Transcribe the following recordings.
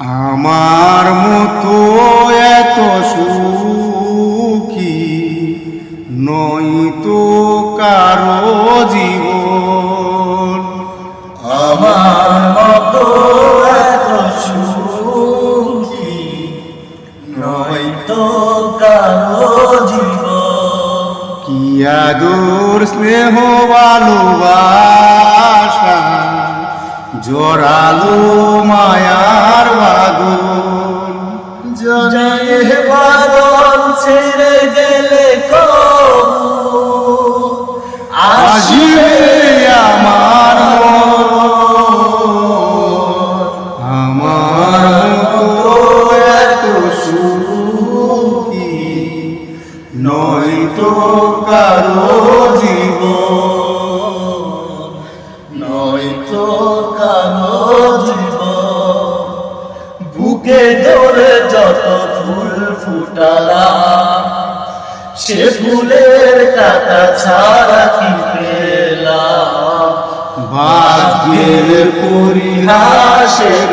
আমার মতো এত সুখী নয়তো কারও জীবন। আমার মতো এত সুখী নয়তো কারও জীবন। কি আদর স্নেহ ভালোবাসা জড়ালো ছেড়ে গেলে কবু আসিবে আমার। আমার এত সুখী, নয়তো কারও জীবন। নয়তো কারও জীবন। বুকে ধরে যত ফুল ফুটালাম সে ফুলের কাটা ছাড়া কি পেলাম? ভাগ্যের পরিহাসের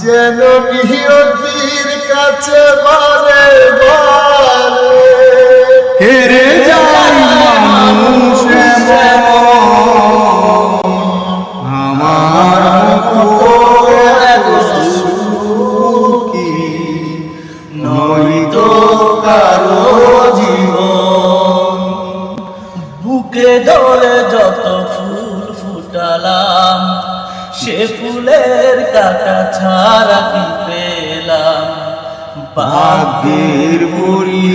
যেন নিহতির কাছে বারে বারে বুকে ধরে যত ফুল ফুটালাম, সে ফুলের কাটা ছাড়া কি পেলাম? ভাগ্যের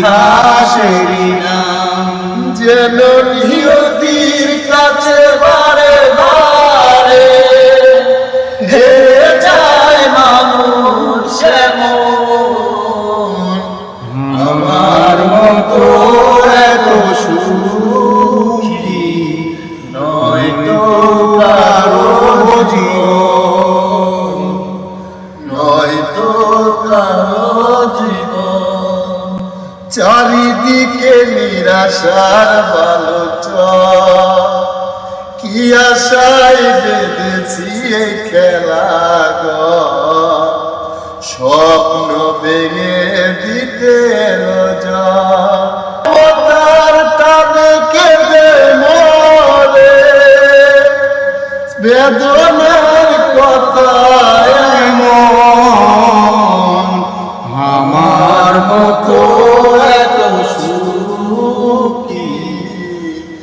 হাসেরি নাম, যেন নিয়তির চারিদিকে নিরাশার বালোচ কি আশায় বেঁধেছি এই খেলা গো স্বপ্ন ভেঙে দিতে কেঁদে মরে। বেদনার মন আমার